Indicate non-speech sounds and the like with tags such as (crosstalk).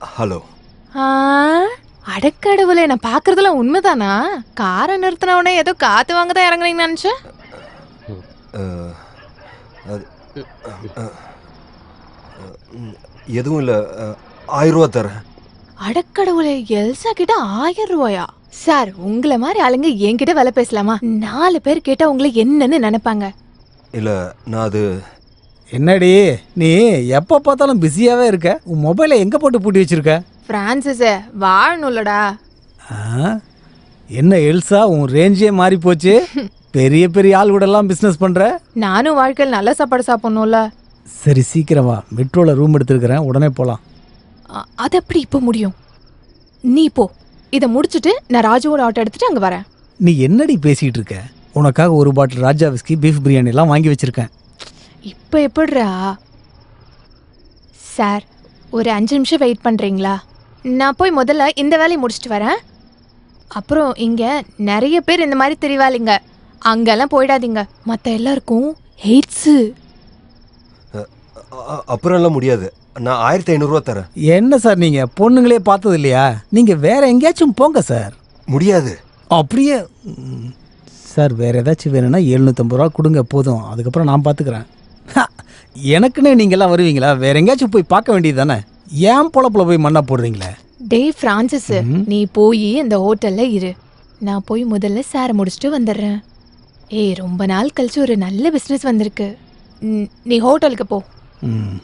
Hello. அடக்கடவுளே நான் பாக்குறதுல உண்மைதானா? காரை நிறுத்தினவனே ஏதோ காத்து வாங்க தான் இறங்குறீங்கன்னு நினைச்சேன் எதுவும் இல்லை. ஆயிரம் ரூபா தரேன். அடக்கடவுளே எல்சா கிட்ட ஆயிரம் ரூபாயா? சார் உங்களை மாதிரி ஆளுங்க என்கிட்ட வேலை பேசலாமா? நாலு பேர் கேட்டா உங்களை என்னன்னு நினைப்பாங்க. இல்லை நான் அது என்னடி நீ எப்போ பார்த்தாலும் பிஸியாகவே இருக்க? உன் மொபைலை எங்கே போட்டு பூட்டி வச்சிருக்க? பிரான்சிஸ் வாழணும்லடா. ஆ? என்ன எல்சா உன் ரேஞ்சே மாறி போச்சு? (laughs) பெரிய பெரிய ஆள் கூட எல்லாம் பிஸ்னஸ் பண்ணுற நானும் வாழ்க்கையில் நல்ல சாப்பாடு சாப்பிடணும்ல. சரி சீக்கிரம் வா. மெட்ரோவில் ரூம் எடுத்துருக்கிறேன். உடனே போகலாம் அ- அது எப்படி இப்போ முடியும்? நீ போ. இதை முடிச்சிட்டு நான் ராஜுவோட ஆட்டோ எடுத்துட்டு அங்க வரேன். நீ என்னடி பேசிகிட்டு இருக்க? உனக்காக ஒரு bottle Raja whisky beef biryani எல்லாம் வாங்கி வச்சிருக்கேன். இப்போ எப்படிரா சார் ஒரு அஞ்சு நிமிஷம் வெயிட் பண்ணுறீங்களா நான் போய் முதல்ல இந்த வேலையை முடிச்சிட்டு வரேன். அப்புறம் இங்கே நிறைய பேர் இந்த மாதிரி தெரிவாளிங்க. அங்கெல்லாம் போயிடாதீங்க. மற்ற எல்லாருக்கும் ஹெய்ட்ஸு அப்புறம் எல்லாம் முடியாது. நான் ஆயிரத்தி ஐநூறுரூவா தரேன். என்ன சார் நீங்கள் பொண்ணுங்களே பார்த்தது இல்லையா? நீங்கள் வேற எங்கேயாச்சும் போங்க சார். முடியாது. அப்படியே சார் வேற ஏதாச்சும் வேணும்னா எழுநூற்றம்பது ரூபா கொடுங்க போதும். அதுக்கப்புறம் நான் பார்த்துக்கிறேன் எனக்குன்னே நீங்கள்லாம் வருவீங்களா? வேற எங்கேயாச்சும் போய் பார்க்க வேண்டியது தானே ஏன் பொழப்புல போய் மண்ணா போடுறீங்களே? டேய் ஃப்ரான்சிஸ் நீ போய் இந்த ஹோட்டல்ல இரு. நான் போய் முதல்ல சாரை முடிச்சுட்டு வந்துடுறேன். ஏய் ரொம்ப நாள் கழிச்சு ஒரு நல்ல பிஸ்னஸ் வந்திருக்கு. நீ ஹோட்டலுக்கு போ. ம்.